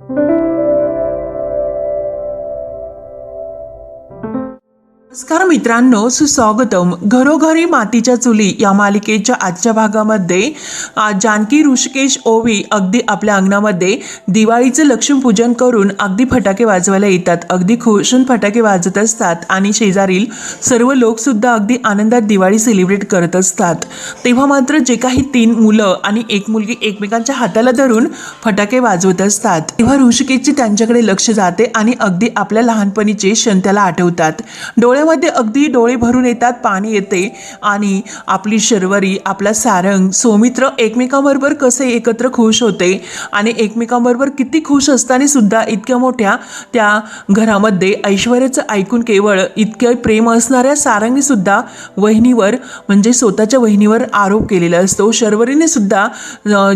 thank you नमस्कार मित्रांनो सुस्वागतम. घरोघरी मातीच्या चुली या मालिकेच्या आजच्या भागामध्ये जानकी ऋषिकेश ओवी अगदी आपल्या अंगणामध्ये दिवाळीचं लक्ष्मीपूजन करून अगदी फटाके वाजवायला येतात. अगदी खुशून फटाके वाजत असतात आणि शेजारील सर्व लोकसुद्धा अगदी आनंदात दिवाळी सेलिब्रेट करत असतात. तेव्हा मात्र जे काही तीन मुलं आणि एक मुलगी एकमेकांच्या हाताला धरून फटाके वाजवत असतात. तेव्हा ऋषिकेशची त्यांच्याकडे लक्ष जाते आणि अगदी आपल्या लहानपणीचे क्षण त्याला आठवतात. डोळ्यामध्ये अगदी डोळे भरून येतात पाणी येते. आणि आपली शर्वरी आपला सारंग सौमित्र एकमेकांबरोबर कसे एकत्र खुश होते आणि एकमेकांबरोबर किती खुश असताना सुद्धा इतक्या मोठ्या त्या घरामध्ये ऐश्वर्याचं ऐकून केवळ इतकं प्रेम असणाऱ्या सारंगने सुद्धा वहिनीवर म्हणजे स्वतःच्या वहिनीवर आरोप केलेला असतो. शर्वरीने सुद्धा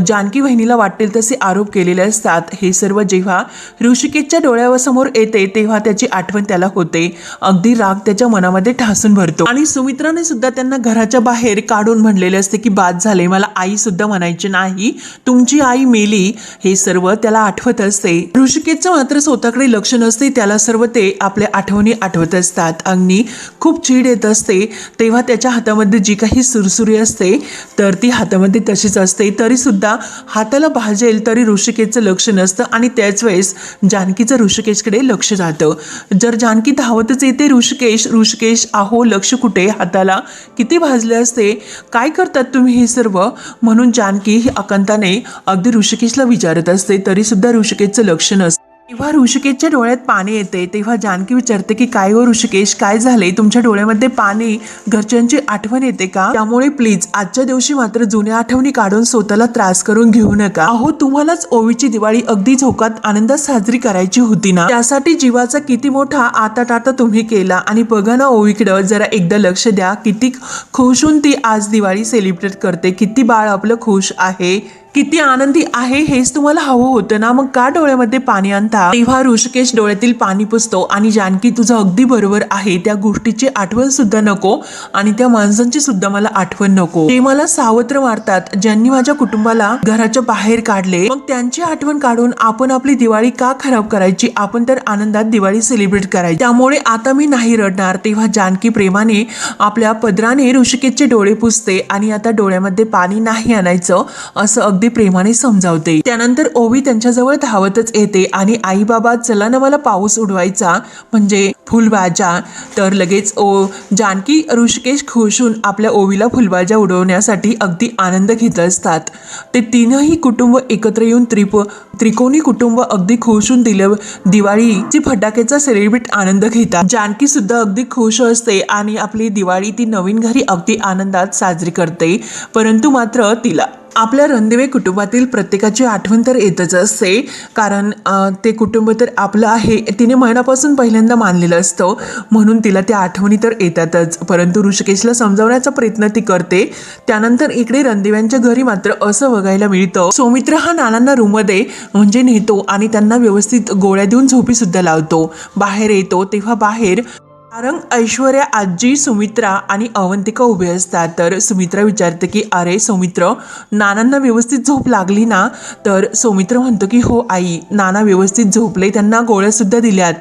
जानकी वहिनीला वाटेल तसे आरोप केलेले असतात. हे सर्व जेव्हा ऋषिकेशच्या डोळ्यासमोर येते तेव्हा त्याची आठवण त्याला होते. अगदी राग त्याच्या मनामध्ये ठासून भरतो. आणि सुमित्राने सुद्धा त्यांना घराच्या बाहेर काढून म्हणलेले असते की बाद झाले मला आई सुद्धा म्हणायची नाही. तुमची आई मेली हे सर्व त्याला आठवत असते. ऋषिकेशचं मात्र स्वतःकडे लक्ष नसते त्याला सर्व ते आपल्या आठवणी आठवत असतात. अग्नी खूप चीड येत असते तेव्हा त्याच्या हातामध्ये जी काही सुरसुरी असते तर ती हातामध्ये तशीच असते. तरी सुद्धा हाताला भाजेल तरी ऋषिकेशचं लक्ष नसतं आणि त्याच वेळेस जानकीचं ऋषिकेशकडे लक्ष जातं. जर जानकी धावतच येते ऋषिकेश ऋषिकेश आहो लक्ष कुठे? हाताला किती भाजले असते? काय करतात तुम्ही हे सर्व? म्हणून जानकी ही अकंताने अगदी ऋषिकेशला विचारत असते तरीसुद्धा ऋषिकेशचं लक्ष नसतं. तेव्हा ऋषिकेशच्या डोळ्यात पाणी येते तेव्हा जानकी विचारते की काय हो ऋषिकेश? काय झाले तुमच्या डोळ्यामध्ये पाणी? घरच्यांची आठवण येते का? त्यामुळे प्लीज आजच्या दिवशी मात्र जुन्या आठवणी काढून स्वतःला त्रास करून घेऊ नका. अहो तुम्हालाच ओवीची दिवाळी अगदी झोकात आनंदात साजरी करायची होती ना? त्यासाठी जीवाचा किती मोठा आता टाटा तुम्ही केला. आणि बघा ना ओवीकडं जरा एकदा लक्ष द्या. किती खुश होऊन ती आज दिवाळी सेलिब्रेट करते. किती बाळ आपलं खुश आहे. किती आनंदी आहे हेच तुम्हाला हवं होतं ना? मग का डोळ्यामध्ये पाणी आणता? तेव्हा ऋषिकेश डोळ्यातील पाणी पुसतो आणि जानकी तुझं अगदी बरोबर आहे. त्या गोष्टीची आठवण सुद्धा नको आणि त्या माणसांची सुद्धा मला आठवण नको. ते मला सावत्र मारतात. ज्यांनी माझ्या कुटुंबाला घराच्या बाहेर काढले मग त्यांची आठवण काढून आपण आपली दिवाळी का खराब करायची? आपण तर आनंदात दिवाळी सेलिब्रेट करायची. त्यामुळे आता मी नाही रडणार. तेव्हा जानकी प्रेमाने आपल्या पदराने ऋषिकेशचे डोळे पुसते आणि आता डोळ्यामध्ये पाणी नाही आणायचं असं अगदी प्रेमाने समजावते. त्यानंतर ओवी त्यांच्याजवळ धावतच येते आणि आई बाबा चला ना मला पाऊस उडवायचा म्हणजे फुलबाजा. तर लगेच ओ जानकी ऋषिकेश खुशून आपल्या ओवीला फुलबाजा उडवण्यासाठी अगदी आनंद घेत असतात. ते तीनही कुटुंब एकत्र येऊन त्रिप त्रिकोणी कुटुंब अगदी खुशून दिलं दिवाळीची फटाक्याचा सेलिब्रेट आनंद घेतात. जानकी सुद्धा अगदी खुश असते आणि आपली दिवाळी ती नवीन घरी अगदी आनंदात साजरी करते परंतु मात्र तिला आपल्या रणदिवे कुटुंबातील प्रत्येकाची आठवण तर येतच असते. कारण ते कुटुंब तर आपलं आहे तिने मनापासून पहिल्यांदा मानलेलं असतं. म्हणून तिला त्या आठवणी तर येतातच. परंतु ऋषिकेशला समजावण्याचा प्रयत्न ती करते. त्यानंतर इकडे रणदिव्यांच्या घरी मात्र असं बघायला मिळतं. सौमित्र हा नानांना रूममध्ये म्हणजे नेतो आणि त्यांना व्यवस्थित गोळ्या देऊन झोपी सुद्धा लावतो. बाहेर येतो तेव्हा बाहेर कारण ऐश्वर्या आजी सुमित्रा आणि अवंतिका उभे असतात. तर सुमित्रा विचारते की अरे सौमित्र नानांना व्यवस्थित झोप लागली ना? तर सौमित्र म्हणतो की हो आई नाना व्यवस्थित झोपले. त्यांना गोळ्यासुद्धा दिल्यात.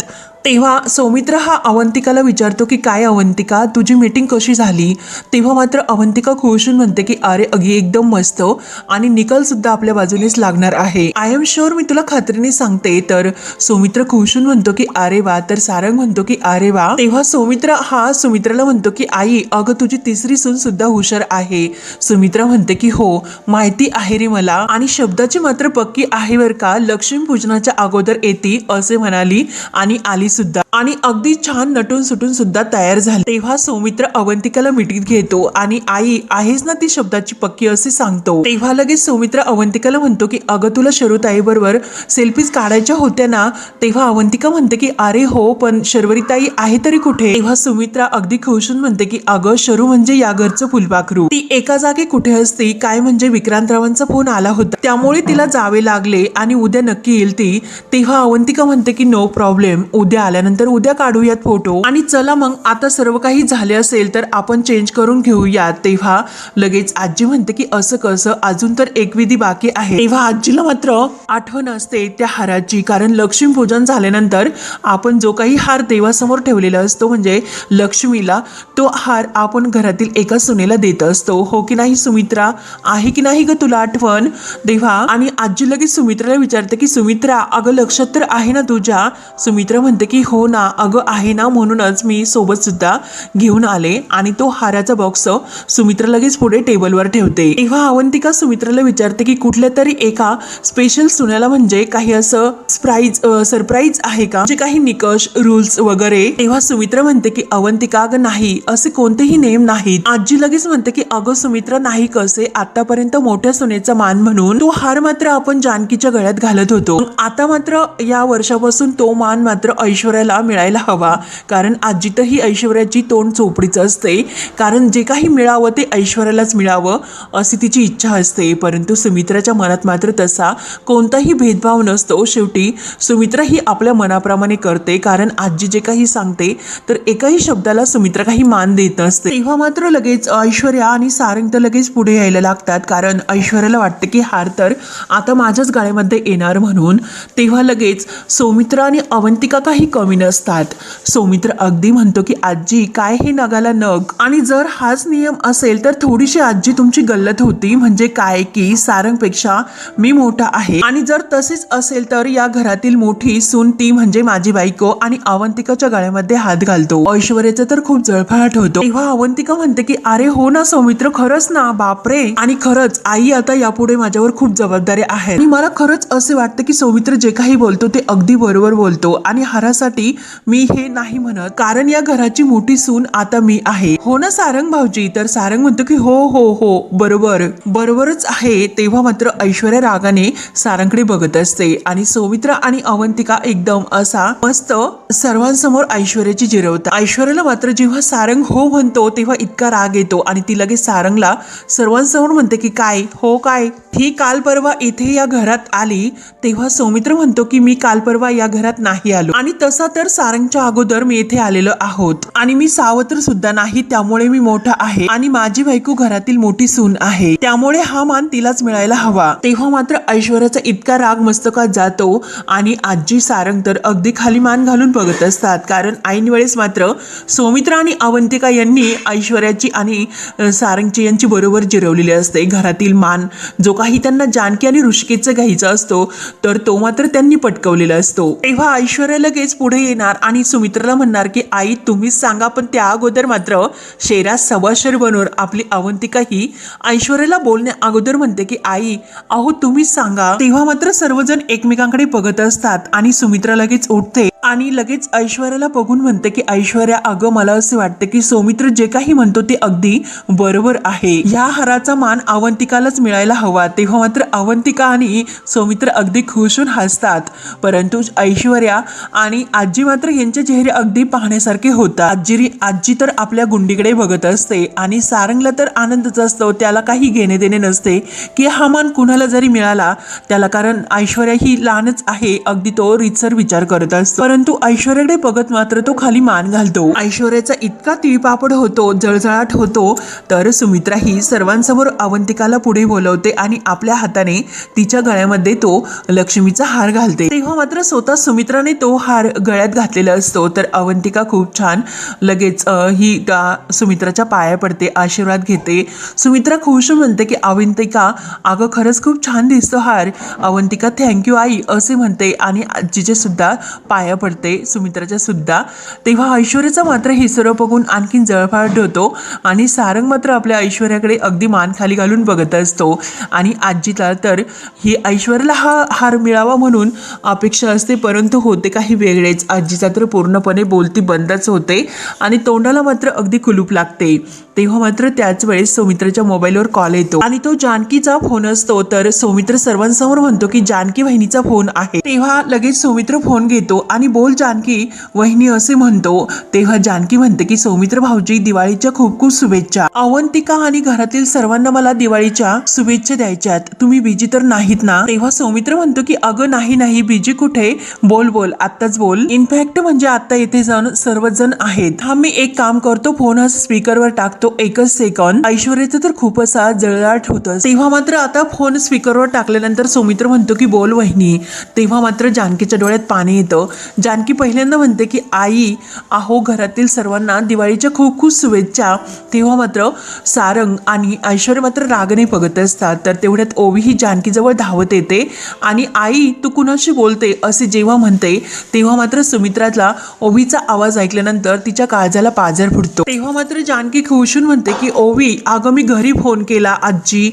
तेव्हा सौमित्र हा अवंतिकाला विचारतो की काय अवंतिका? तुझी मीटिंग कशी झाली? तेव्हा मात्र अवंतिका खुशून म्हणते की अरे अगी एकदम मस्त आणि निकल सुद्धा आपल्या बाजूनेच लागणार आहे. आय एम शुअर मी तुला खात्रीने सांगते. तर सौमित्र खुशून म्हणतो की अरे वा. तर सारंग म्हणतो की अरे वा. तेव्हा सौमित्र हा सुमित्राला म्हणतो की आई अगं तुझी तिसरी सून सुद्धा हुशार आहे. सुमित्रा म्हणते की हो माहिती आहे रे मला. आणि शब्दाची मात्र पक्की आहे बर का लक्ष्मी पूजनाच्या अगोदर येते असे म्हणाली आणि आली सुद्धा आणि अगदी छान नटून सुटून सुद्धा तयार झाली. तेव्हा सौमित्र अवंतिकाला मिठीत घेतो आणि आई आहेच ना ती शब्दाची पक्की असे सांगतो. तेव्हा लगेच सौमित्र अवंतिकाला म्हणतो की अगं तुला शरूताई बरोबर सेल्फीज काढायच्या होत्या ना? तेव्हा अवंतिका म्हणते की अरे हो पण शर्वरीताई आहे तरी कुठे? तेव्हा सुमित्रा अगदी खुशून म्हणते की अगं शरू म्हणजे या घरचं फुलपाखरू. ती एका जागी कुठे असते काय म्हणजे विक्रांतरावांचा फोन आला होता. त्यामुळे तिला जावे लागले आणि उद्या नक्की येईल ती. तेव्हा अवंतिका म्हणते की नो प्रॉब्लेम उद्या उद्या आल्यानंतर उद्या काढूयात फोटो. आणि चला मग आता सर्व काही झाले असेल तर आपण चेंज करून घेऊयात. तेव्हा लगेच आजी म्हणते की असं कसं? अजून तर एक विधी बाकी आहे. तेव्हा आजीला मात्र आठवण असते त्या हाराची. कारण लक्ष्मी पूजन झाल्यानंतर आपण जो काही हार देवासमोर ठेवलेला असतो म्हणजे लक्ष्मीला तो हार आपण घरातील एका सुनेला देत असतो. हो की नाही सुमित्रा? आहे की नाही ग तुला आठवण? तेव्हा आणि आजी लगेच सुमित्राला विचारते की सुमित्रा अगं लक्षात तर आहे ना तुझ्या? सुमित्रा म्हणते की हो ना अगं आहे ना म्हणूनच मी सोबत सुद्धा घेऊन आले आणि तो हाराचा बॉक्स सुमित्रा लगेच पुढे टेबलवर ठेवते. तेव्हा अवंतिका सुमित्राला विचारते की कुठल्या तरी एका स्पेशल सुनेला म्हणजे काही असं स्प्राईज सरप्राईज आहे का? म्हणजे काही निकष रूल्स वगैरे. तेव्हा सुमित्रा म्हणते की अवंतिका अगं नाही असे कोणतेही नेम नाहीत. आजी लगेच म्हणते की अगं सुमित्रा नाही कसे? आतापर्यंत मोठ्या सुनेचा मान म्हणून तो हार मात्र आपण जानकीच्या गळ्यात घालत होतो. आता मात्र या वर्षापासून तो मान मात्र ऐश्वर्याला मिळायला हवा. कारण आजी तर ही ऐश्वर्याची तोंड चोपडीचं असते. कारण जे काही मिळावं ते ऐश्वर्यालाच मिळावं अशी तिची इच्छा असते. परंतु सुमित्राच्या मनात मात्र तसा कोणताही भेदभाव नसतो. शेवटी सुमित्रा ही आपल्या मनाप्रमाणे करते. कारण आजी जे काही सांगते तर एकाही शब्दाला सुमित्रा काही मान देत नसते. तेव्हा मात्र लगेच ऐश्वर्या आणि सारंग तर लगेच पुढे यायला लागतात. कारण ऐश्वर्याला वाटतं की हार तर आता माझ्याच गाळ्यामध्ये येणार म्हणून. तेव्हा लगेच सौमित्रा आणि अवंतिका काही कमी नसतात. सौमित्र अगदी म्हणतो की आजी काय हे नगाला नग? आणि जर हाच नियम असेल तर थोडीशी आजी तुमची गल्लत होती. म्हणजे काय की सारंगपेक्षा मी मोठा आहे. आणि जर तसेच असेल तर या घरातील मोठी सून ती म्हणजे माझी बायको आणि अवंतिकाच्या गळ्यामध्ये हात घालतो. ऐश्वर्याचं तर खूप जळफळाट होतो. तेव्हा अवंतिका म्हणते की अरे हो ना सौमित्र खरंच ना बापरे! आणि खरंच आई आता यापुढे माझ्यावर खूप जबाबदारी आहे. आणि मला खरंच असे वाटतं की सौमित्र जे काही बोलतो ते अगदी बरोबर बोलतो. आणि हरा करण्यासाठी मी हे नाही म्हणत. कारण या घराची मोठी सून आता मी आहे. हो ना सारंग भाऊजी? तर सारंग म्हणतो की हो हो हो बरोबर. बरोबरच आहे. तेव्हा मात्र ऐश्वर्या रागाने सारंगकडे बघत असते. आणि सौमित्र आणि अवंतिका एकदम असा मस्त सर्वांसमोर ऐश्वर्याची जिरवतात. ऐश्वर्याला मात्र जेव्हा सारंग हो म्हणतो तेव्हा इतका राग येतो. आणि ती लगेच सारंगला सर्वांसमोर म्हणते की काय? हो काय? ही काल परवा इथे या घरात आली. तेव्हा सौमित्र म्हणतो की मी काल परवा या घरात नाही आलो. आणि तसा तर सारंगच्या अगोदर मी इथे आलेलो आहोत. आणि मी सावत्र सुद्धा नाही त्यामुळे मी मोठा आहे आणि माझी बायको घरातील मोठी सून आहे. त्यामुळे हा मान तिलाच मिळायला हवा. तेव्हा मात्र ऐश्वर्याचा इतका राग मस्तकात जातो आणि आजी सारंग तर अगदी खाली मान घालून बघत असतात. कारण ऐन वेळेस मात्र सौमित्रा आणि अवंतिका यांनी ऐश्वर्याची आणि सारंगची यांची बरोबर जिरवलेली असते. घरातील मान जो काही त्यांना जानकी आणि ऋषिकेचं घ्यायचा असतो तर तो मात्र त्यांनी पटकवलेला असतो. तेव्हा ऐश्वर्या लगेच पुढे येणार आणि सुमित्राला म्हणणार की आई तुम्हीच सांगा पण त्या अगोदर मात्र शेरा सवाशर बनवून आपली अवंतिका ही ऐश्वर्याला बोलण्या अगोदर म्हणते की आई अहो तुम्हीच सांगा. तेव्हा मात्र सर्वजण एकमेकांकडे बघत असतात आणि सुमित्रा लगेच उठते. आणि लगेच ऐश्वर्याला बघून म्हणते की ऐश्वर्या अगं मला असे वाटते की सौमित्र जे काही म्हणतो ते अगदी बरोबर आहे. या हाराचा मान अवंतिकालाच मिळायला हवा. तेव्हा मात्र अवंतिका आणि सौमित्र अगदी खुशून हसतात. परंतु ऐश्वर्या आणि आजी मात्र यांचे चेहरे अगदी पाहण्यासारखे होतात. आजी आजी तर आपल्या गुंडीकडे बघत असते आणि सारंगला तर आनंदच असतो. त्याला काही घेणे देणे नसते की हा मान कुणाला जरी मिळाला त्याला कारण ऐश्वर्या ही लहानच आहे. अगदी तो रितसर विचार करत असतो. परंतु ऐश्वर्याकडे बघत मात्र तो खाली मान घालतो. ऐश्वर्याचा इतका तिळपापड होतो जळजळाट होतो तर सुमित्रा ही सर्वांसमोर अवंतिकाला पुढे बोलवते आणि आपल्या हाताने तिच्या गळ्यामध्ये तो लक्ष्मीचा हार घालते. तेव्हा मात्र स्वतः सुमित्राने तो हार गळ्यात घातलेला असतो तर अवंतिका खूप छान लगेच ही सुमित्राच्या पाया पडते आशीर्वाद घेते. सुमित्रा खुश म्हणते की अवंतिका अगं खरंच खूप छान दिसतो हार. अवंतिका थँक्यू आई असे म्हणते आणि आजीचे सुद्धा पाया पडते सुमित्राच्या सुद्धा. तेव्हा ऐश्वर्याचा मात्र हे सर्व बघून आणखीन जळफाट होतो आणि सारंग मात्र आपल्या ऐश्वर्याकडे अगदी मान खाली घालून बघत असतो. आणि आजीला तर ही ऐश्वर्याला हा हार मिळावा म्हणून अपेक्षा असते परंतु होते काही वेगळेच. आजीचा तर पूर्णपणे बोलती बंदच होते आणि तोंडाला मात्र अगदी कुलूप लागते. तेव्हा मात्र त्याच वेळेस सौमित्राच्या मोबाईलवर कॉल येतो. आणि तो जानकीचा फोन असतो. तर सौमित्र सर्वांसमोर म्हणतो की जानकी वहिनीचा फोन आहे. तेव्हा लगेच सौमित्र फोन घेतो आणि बोल जानकी वहिनी असे म्हणतो. तेव्हा जानकी म्हणते की सौमित्र भाऊजी दिवाळीच्या खूप खूप शुभेच्छा. अवंतिका आणि घरातील सर्वांना मला दिवाळीच्या शुभेच्छा द्यायच्यात. तुम्ही बिजी तर नाहीत ना? तेव्हा सौमित्र म्हणतो की अगं नाही नाही बिजी कुठे? बोल बोल आत्ताच बोल. इनफॅक्ट म्हणजे आता येथे जाऊन सर्वजण आहेत. हा मी एक काम करतो. फोन हा स्पीकरवर टाकतो. तो एकच सेकंद. ऐश्वर्याचं तर खूप असा जळगाट होतं तेव्हा मात्र आता फोन स्पीकरवर टाकल्यानंतर सौमित्र म्हणतो की बोल वहिनी. तेव्हा मात्र जानकीच्या डोळ्यात पाणी येतं. जानकी पहिल्यांदा म्हणते की आई आहो घरातील सर्वांना दिवाळीच्या खूप खूप शुभेच्छा. तेव्हा मात्र सारंग आणि ऐश्वर्य मात्र रागने बघत असतात. तर तेवढ्यात ओवी ही जानकीजवळ धावत येते आणि आई तू कुणाशी बोलते? असे जेव्हा म्हणते तेव्हा मात्र सुमित्रातला ओवीचा आवाज ऐकल्यानंतर तिच्या काळजाला पाझर फुटतो. तेव्हा मात्र जानकी अर्जुन म्हणते की ओवी अगं मी घरी फोन केला आजी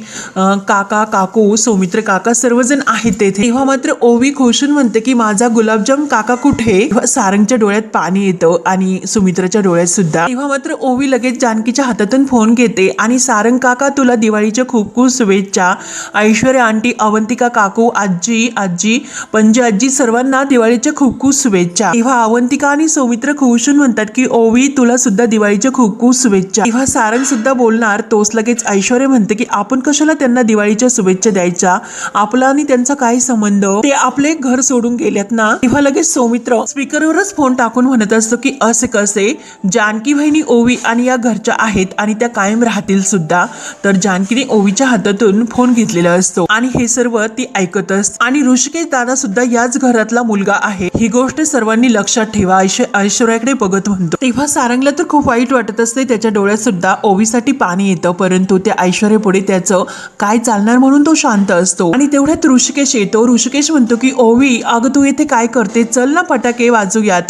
काका काकू सौमित्र काका सर्वजण आहेत तेथे. तेव्हा मात्र ओवी खुशून म्हणते की माझा गुलाबजाम काका कुठे? सारंगच्या डोळ्यात पाणी येतं आणि सुमित्राच्या डोळ्यात सुद्धा. तेव्हा मात्र ओवी लगेच जानकीच्या हातातून फोन घेते आणि सारंग काका तुला दिवाळीच्या खूप खूप शुभेच्छा. ऐश्वर्या आंटी अवंतिका काकू आजी आजी पंजे आजी सर्वांना दिवाळीच्या खूप खूप शुभेच्छा. तेव्हा अवंतिका आणि सौमित्र खुशून म्हणतात की ओवी तुला सुद्धा दिवाळीच्या खूप खूप शुभेच्छा. तेव्हा सारंग सुद्धा बोलणार तोच लगेच ऐश्वर्या म्हणते की आपण कशाला त्यांना दिवाळीच्या शुभेच्छा द्यायच्या? आपला आणि त्यांचा काय संबंध? ते आपले घर सोडून गेल्यात ना? तेव्हा लगेच सौमित्र स्पीकरवरच फोन टाकून म्हणत असतो की असे कसे? जानकी बहिणी ओवी आणि या घरच्या आहेत आणि त्या कायम राहतील सुद्धा. तर जानकीने ओवीच्या हातातून फोन घेतलेला असतो आणि हे सर्व ती ऐकत असते आणि ऋषिकेश दादा सुद्धा याच घरातला मुलगा आहे. ही गोष्ट सर्वांनी लक्षात ठेवा ऐश्वर्याकडे बघत म्हणतो. तेव्हा सारंगला तर खूप वाईट वाटत असते त्याच्या डोळ्यात सुद्धा ओवीसाठी पाणी येतं परंतु त्या ऐश्वर्यापुढे त्याचं काय चालणार म्हणून तो शांत असतो. आणि तेवढ्यात ऋषिकेश येतो. ऋषिकेश म्हणतो की ओवी अगं तू येथे काय करते? चल ना फटाके वाजूयात.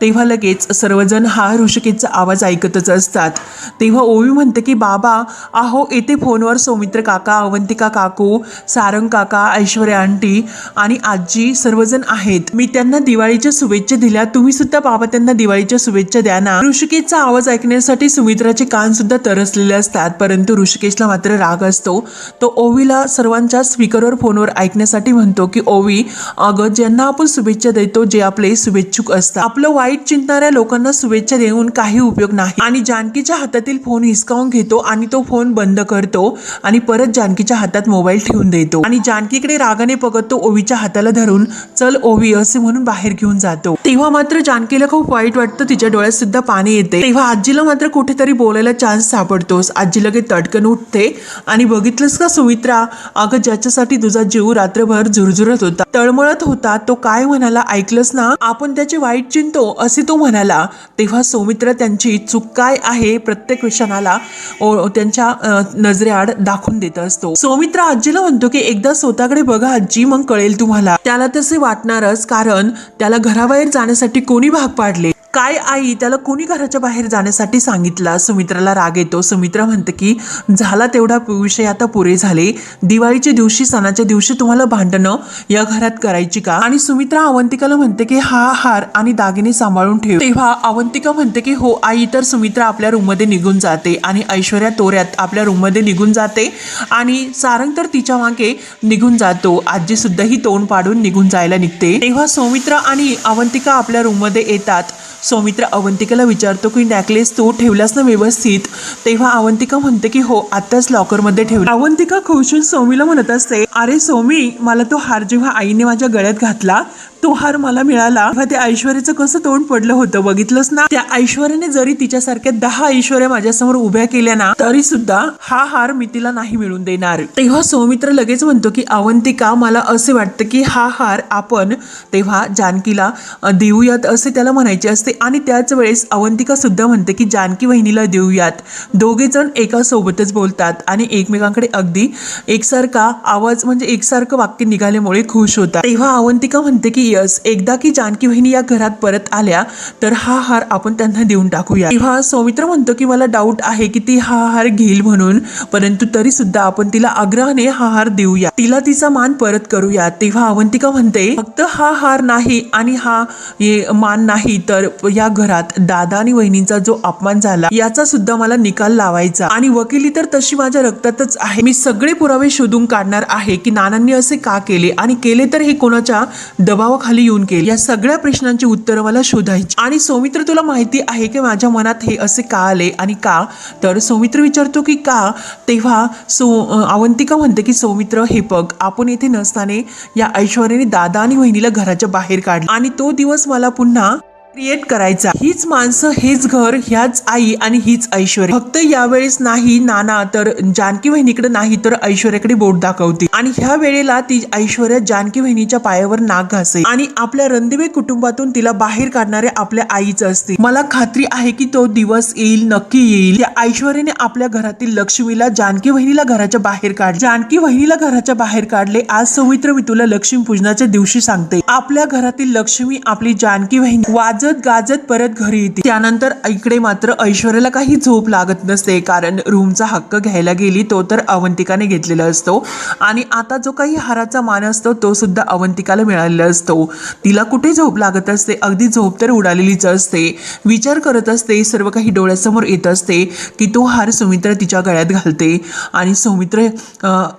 तेव्हा लगेच सर्वजण हा ऋषिकेशचा आवाज ऐकतच असतात. तेव्हा ओवी म्हणते की बाबा आहो येथे फोनवर सौमित्र काका अवंतिका काकू सारंग काका ऐश्वर्या आंटी आणि आजी सर्वजण आहेत. मी त्यांना दिवाळीच्या शुभेच्छा दिल्या. तुम्ही सुद्धा बाबा त्यांना दिवाळीच्या शुभेच्छा द्या ना. ऋषिकेशचा आवाज ऐकण्यासाठी सुमित्राचे कान सुद्धा तरसलेले असतात परंतु ऋषिकेशला मात्र राग असतो. तो ओवीला सर्वांच्या स्पीकरवर फोनवर ऐकण्यासाठी म्हणतो की ओवी अगं ज्यांना आपण शुभेच्छा देतो जे आपले शुभेच्छुक असतात. आपलं वाईट चिंतणाऱ्या लोकांना शुभेच्छा देऊन काही उपयोग नाही. आणि जानकीच्या हातातील फोन हिसकावून घेतो आणि तो फोन बंद करतो आणि परत जानकीच्या हातात मोबाईल ठेवून देतो. आणि जानकीकडे रागाने बघत तो ओवीच्या हाताला धरून चल ओवी असे म्हणून बाहेर घेऊन जातो. तेव्हा मात्र जानकीला खूप वाईट वाटतं तिच्या डोळ्यात सुद्धा पाणी येते. तेव्हा आजीला मात्र कुठेतरी बोलायला चान्स सापडतोस. आजी लगेच तटकन उठते आणि बघितलंस का सुमित्रा? अगं ज्याच्यासाठी तुझा जीव रात्रभर झुरझुरत होता तळमळत होता तो काय म्हणाला? ऐकलंस ना? आपण त्याचे वाईट चिंतो असे तो म्हणाला. तेव्हा सौमित्र त्यांची चूक काय आहे प्रत्येक क्षणाला त्यांच्या नजरेआड दाखवून देत असतो. सौमित्र आजीला म्हणतो की एकदा स्वतःकडे बघा आजी मग कळेल तुम्हाला. त्याला तसे वाटणारच कारण त्याला घराबाहेर जाण्यासाठी कोणी भाग पाडले? काय आई त्याला कोणी घराच्या बाहेर जाण्यासाठी सांगितला? सुमित्राला राग येतो. सुमित्रा म्हणते की झाला तेवढा विषय आता पुरे झाले. दिवाळीच्या दिवशी सणाच्या दिवशी तुम्हाला भांडणं या घरात करायची का? आणि सुमित्रा अवंतिकाला म्हणते की हा हार आणि दागिने सांभाळून ठेव. तेव्हा अवंतिका म्हणते की हो आई तर सुमित्रा आपल्या रूममध्ये निघून जाते आणि ऐश्वर्या तोऱ्यात आपल्या रूममध्ये निघून जाते आणि सारंग तर तिच्यामागे निघून जातो. आजी सुद्धा ही तोंड पाडून निघून जायला निघते. तेव्हा सौमित्रा आणि अवंतिका आपल्या रूममध्ये येतात. सौमित्र अवंतिकेला विचारतो की नॅकलेस तू ठेवलास ना व्यवस्थित? तेव्हा अवंतिका म्हणते की हो आत्ताच लॉकरमध्ये ठेवला. अवंतिका खुशून सौमीला म्हणत असते अरे सौमी मला तो हार जेव्हा आईने माझ्या गळ्यात घातला तो हार मला मिळाला. तेव्हा त्या ऐश्वर्याचं कसं तोंड पडलं होतं बघितलंच ना? त्या ऐश्वर्याने जरी तिच्यासारख्या दहा ऐश्वर्या माझ्यासमोर उभ्या केल्या ना तरी सुद्धा हा हार मी तिला नाही मिळून देणार. तेव्हा सौमित्र लगेच म्हणतो की अवंतिका मला असे वाटतं की हा हार आपण तेव्हा जानकीला देऊयात असे त्याला म्हणायचे असते. आणि त्याच वेळेस अवंतिका सुद्धा म्हणते की जानकी वहिनीला देऊयात. दोघे जण एका सोबतच बोलतात आणि एकमेकांकडे अगदी एकसारखा आवाज म्हणजे एकसारखं वाक्य निघाल्यामुळे खुश होतात. तेव्हा अवंतिका म्हणते की यस एकदा की जानकी वहिनी या घरात परत आल्या तर हा हार आपण त्यांना देऊन टाकूया. तेव्हा सौमित्र म्हणतो की मला डाऊट आहे की ती हा हार घेईल म्हणून परंतु तरी सुद्धा आपण तिला आग्रहाने हा हार देऊया. तिला तिचा मान परत करूया. तेव्हा अवंतिका म्हणते फक्त हा हार नाही आणि हा मान नाही तर या घरात दादा आणि वहिनींचा जो अपमान झाला याचा सुद्धा मला निकाल लावायचा. आणि वकिली तर तशी माझ्या रक्तातच आहे. मी सगळे पुरावे शोधून काढणार आहे की नानांनी असे का केले आणि केले तर हे कोणाच्या खाली येऊन केली. या सगळ्या प्रश्नांची उत्तरं मला शोधायची. आणि सौमित्र तुला माहिती आहे की माझ्या मनात हे असे का आले आणि का? तर सौमित्र विचारतो की का? तेव्हा सौ अवंतिका म्हणते की सौमित्र हे बघ आपण येथे नसताना या ऐश्वर्याने दादा आणि वहिनीला घराच्या बाहेर काढलं आणि तो दिवस मला पुन्हा क्रिएट करायचा. हीच माणसं हेच घर ह्याच आई आणि हीच ऐश्वर्या. फक्त यावेळेस नाही नाना तर जानकी वहिनीकडे नाही तर ऐश्वर्याकडे बोट दाखवते. आणि ह्या वेळेला ती ऐश्वर्या जानकी वहिनीच्या पायावर नाक घासे. आणि आपल्या रणदिवे कुटुंबातून तिला बाहेर काढणाऱ्या आपल्या आईच असते. मला खात्री आहे की तो दिवस येईल नक्की येईल. त्या ऐश्वर्याने आपल्या घरातील लक्ष्मीला जानकी वहिनीला घराच्या बाहेर काढ जानकी वहिनीला घराच्या बाहेर काढले. आज सवित्र मी तुला लक्ष्मी पूजनाच्या दिवशी सांगते. आपल्या घरातील लक्ष्मी आपली जानकी वहिनी. वाद गाजत परत घरी येते. त्यानंतर इकडे मात्र ऐश्वर्याला काही झोप लागत नसते कारण रूमचा हक्क घ्यायला गेली तो तर अवंतिकाने घेतलेला असतो. आणि आता जो काही हाराचा मान असतो तो सुद्धा अवंतिकाला मिळालेला असतो. तिला कुठे झोप लागत असते? अगदी झोप तर उडालेलीच असते. विचार करत असते सर्व काही डोळ्यासमोर येत असते की तो हार सुमित्र तिच्या गळ्यात घालते. आणि सौमित्र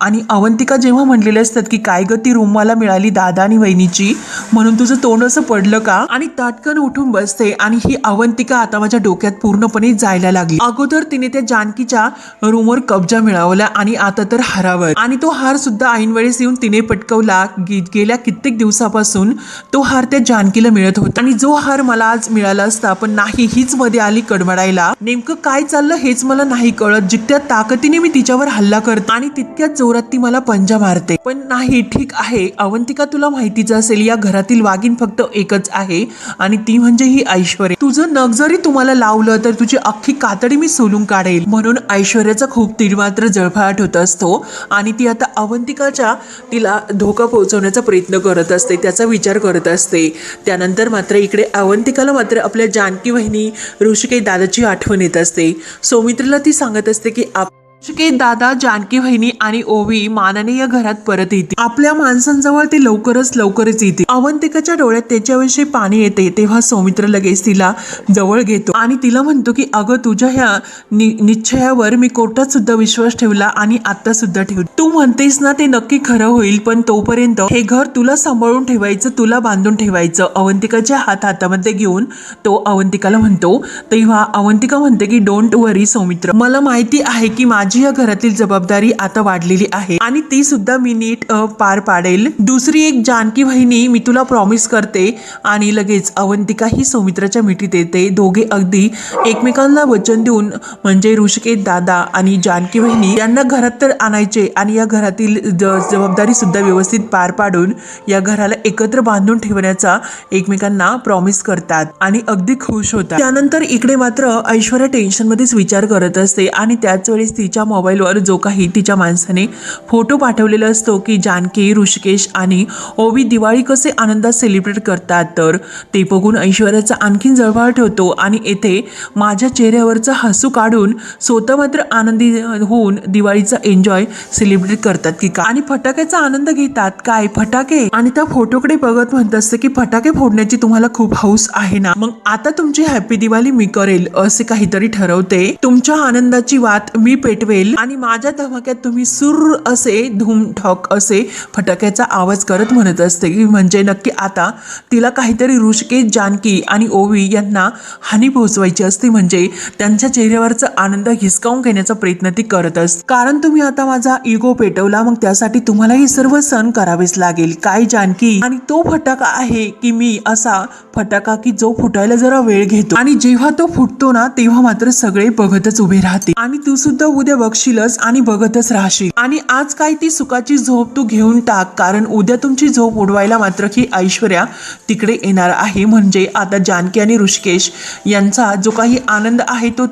आणि अवंतिका जेव्हा म्हणलेले असतात की काय ग ती रूम मला मिळाली दादा आणि वहिनीची? म्हणून तुझं तोंड असं पडलं का? आणि ताटकन उठून बसते आणि ही अवंतिका आता माझ्या डोक्यात पूर्णपणे जायला लागली. अगोदर तिने त्या जानकीच्या रूमवर कब्जा मिळवला आणि आता तर हारावर आणि तो हार सुद्धा ऐन वेळेस येऊन तिने पटकवला. गेल्या कित्येक दिवसापासून तो हार त्या जानकीला मिळत होता. आणि जो हार मला आज मिळाला असता पण नाही हीच मध्ये आली कडमडायला. नेमकं काय चाललं हेच मला नाही कळत. जितक्या ताकदीने मी तिच्यावर हल्ला करते आणि तितक्याच जोरात ती मला पंजा मारते. पण नाही ठीक आहे. अवंतिका तुला माहितीच असेल या घरातील वाघीण फक्त एकच आहे आणि ती म्हणजे ही ऐश्वर्या. तुझं नग जरी तुम्हाला लावलं तर तुझी अख्खी कातडी मी सोलून काढेल. म्हणून ऐश्वर्याचा खूप तीर मात्र जळफळाट होत असतो आणि ती आता अवंतिकाच्या तिला धोका पोहोचवण्याचा प्रयत्न करत असते त्याचा विचार करत असते. त्यानंतर मात्र इकडे अवंतिकाला मात्र आपल्या जानकी वहिनी ऋषिकेश दादाची आठवण येत असते. सौमित्रीला ती सांगत असते की आप दादा जानकी वहिनी आणि ओवी मानाने या घरात परत येते आपल्या माणसांजवळ ते लवकरच लवकरच येते अवंतिकाच्या डोळ्यात त्याच्याविषयी पाणी येते तेव्हा सौमित्र लगेच तिला जवळ घेतो. आणि तिला म्हणतो की अगं तुझ्या ह्या नि- निश्चयावर मी कोर्टात सुद्धा विश्वास ठेवला आणि आता सुद्धा ठेव तू म्हणतेस ना ते नक्की खरं होईल पण तोपर्यंत हे घर तुला सांभाळून ठेवायचं तुला बांधून ठेवायचं. अवंतिकाच्या हात हातामध्ये घेऊन तो अवंतिकाला म्हणतो तेव्हा अवंतिका म्हणते की डोंट वरी सौमित्र. मला माहिती आहे की माझी या घरातील जबाबदारी आता वाढलेली आहे आणि ती सुद्धा मी नीट पार पाडेल. दुसरी एक जानकी वहिनी मी तुला प्रॉमिस करते आणि लगेच अवंतिका ही सौमित्राच्या मिठीत येते. दोघे अगदी एकमेकांना वचन देऊन म्हणजे ऋषिकेश दादा आणि जानकी वहिनी यांना घरात तर आणायचे आणि या घरातील जबाबदारी सुद्धा व्यवस्थित पार पाडून या घराला एकत्र बांधून ठेवण्याचा एकमेकांना प्रॉमिस करतात आणि अगदी खुश होतात. त्यानंतर इकडे मात्र ऐश्वर्या टेन्शन मध्येच विचार करत असते आणि त्याच वेळेस तिच्या मोबाईलवर जो काही तिच्या माणसाने फोटो पाठवलेला असतो की जानकी ऋषिकेश आणि ओवी दिवाळी कसे आनंदात सेलिब्रेट करतात तर ते बघून ऐश्वर्याचा आणखीन जळफाळ ठेवतो आणि येथे माझ्या चेहऱ्यावरचा हसू काढून स्वतः मात्र आनंदी होऊन दिवाळीचा एन्जॉय सेलिब्रेट करतात की का आणि फटाक्याचा आनंद घेतात. काय? फटाके. आणि त्या फोटोकडे बघत म्हणत असते की फटाके फोडण्याची तुम्हाला खूप हौस आहे ना? मग आता तुमची हॅपी दिवाळी मी करेल असे काहीतरी ठरवते. तुमच्या आनंदाची वात मी पेटवेल आणि माझ्या धमाक्यात तुम्ही सुर असे धूमठॉक असे फटाक्याचा आवाज करत म्हणत असते. की म्हणजे नक्की आता तिला काहीतरी ऋषिकेश जानकी आणि ओवी यांना हानी पोहोचवायची असते. म्हणजे त्यांच्या चेहऱ्यावरचा आनंद हिसकावून घेण्याचा प्रयत्न ती करत असते. कारण तुम्ही आता माझा इगो पेटवला मग त्यासाठी तुम्हाला हे सर्व सण करावेच लागेल. काय जानकी? आणि तो फटाका आहे की मी असा फटाका की जो फुटायला जरा वेळ घेतो. आणि जेव्हा तो फुटतो ना तेव्हा मात्र सगळे बघतच उभे राहते. आणि तू सुद्धा उद्या बघशीलच आणि बघतच राहशील. आणि आज काय ती सुखाची झोप तू घेऊन टाक कारण उद्या तुमची झोप उडवायला मात्र ही ऐश्वर्या तिकडे येणार आहे. म्हणजे आता जानकी आणि ऋषिकेश यांचा जो काही आनंद आहे तो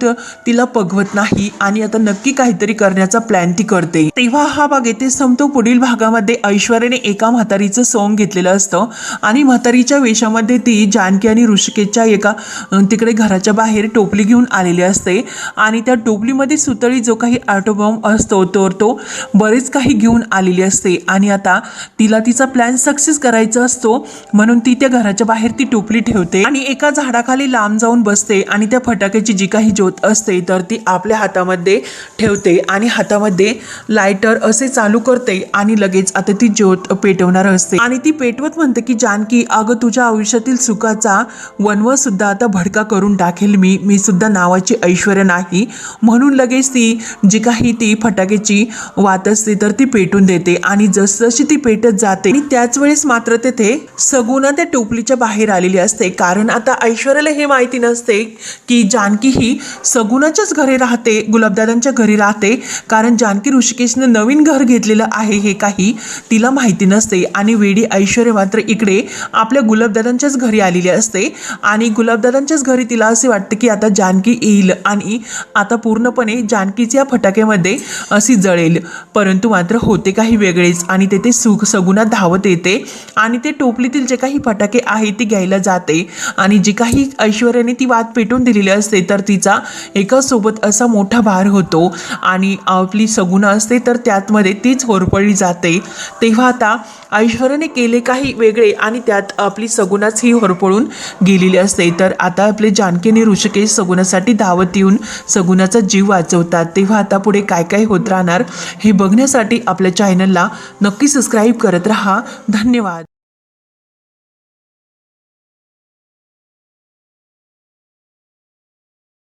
तिला पगवत नाही आणि आता नक्की काहीतरी करण्याचा प्लॅन ती करते. तेव्हा हा भाग येथे संपतो. पुढील भागामध्ये ऐश्वर्याने एका म्हातारीचं सोंग घेतलेलं असतं आणि म्हातारीच्या वेशामध्ये ती जानकी आणि ऋषिकेशच्या एका तिकडे घराच्या बाहेर टोपली घेऊन आलेली असते. आणि त्या टोपलीमध्ये सुतळी जो काही ऑटोबॉम्ब असतो तर तो बरेच काही घेऊन आलेली असते. आणि आता तिला तिचा प्लॅन सक्सेस करायचा असतो म्हणून ती त्या घराच्या बाहेर ती टोपली ठेवते आणि एका झाडाखाली लांब जाऊन बसते आणि त्या फटाक्याची जी काही ज्योत असते तर ती आपल्या हातामध्ये ठेवते आणि हातामध्ये लायटर असे चालू करते आणि लगेच आता ती ज्योत पेटवणार असते. आणि ती पेटवत म्हणते की जानकी अगं तुझ्या आयुष्यातील सुखाचा वनव सुद्धा आता भडका करून टाकेल मी. मी सुद्धा नावाची ऐश्वर्या नाही. म्हणून लगेच ती जी काही ती फटाक्याची वात असते तर ती पेटून देते. आणि जसजशी ती पेटत जाते आणि त्याच वेळेस मात्र तेथे सगुणा त्या टोपलीच्या बाहेर आलेली असते. कारण आता ऐश्वर्याला हे माहिती नसते की जानकी ही सगुणाच्याच घरी राहते गुलाबदादांच्या घरी राहते. कारण जानकी ऋषिकेशनं नवीन घर घेतलेलं आहे हे काही तिला माहिती नसते. आणि वेडी ऐश्वर्या मात्र इकडे आपल्या गुलाबदादांच्याच घरी आलेली असते. आणि गुलाबदादांच्याच घरी तिला असे वाटते की आता जानकी येईल. आणि आता पूर्णपणे जानकीच्या फटाक्यामध्ये अशी जळेल. परंतु मात्र होते काही वेगळेच आणि तेथे सुख सगुणा धावत येते आणि ते टोपलीतील जे काही फटाके आहे ते घ्यायला जाते. आणि जी काही ऐश्वर्याने ती वाद पेटून दिलेली असते तर तिचा एका सोबत असा मोठा भार होतो. आणि आपली सगुणा असते तर त्यातमध्ये तीच होरपळली जाते. तेव्हा आता ऐश्वर्याने केले काही वेगळे आणि त्यात आपली सगुणाच ही होरपळून गेलेली असते. तर आता आपले जानकीने ऋषिकेश सगुणासाठी धावत येऊन सगुणाचा जीव वाचवतात. तेव्हा आता पुढे काय काय होत राहणार हे बघण्यासाठी आपल्या चॅनलला नक्की सबस्क्राईब करत राहा. धन्यवाद.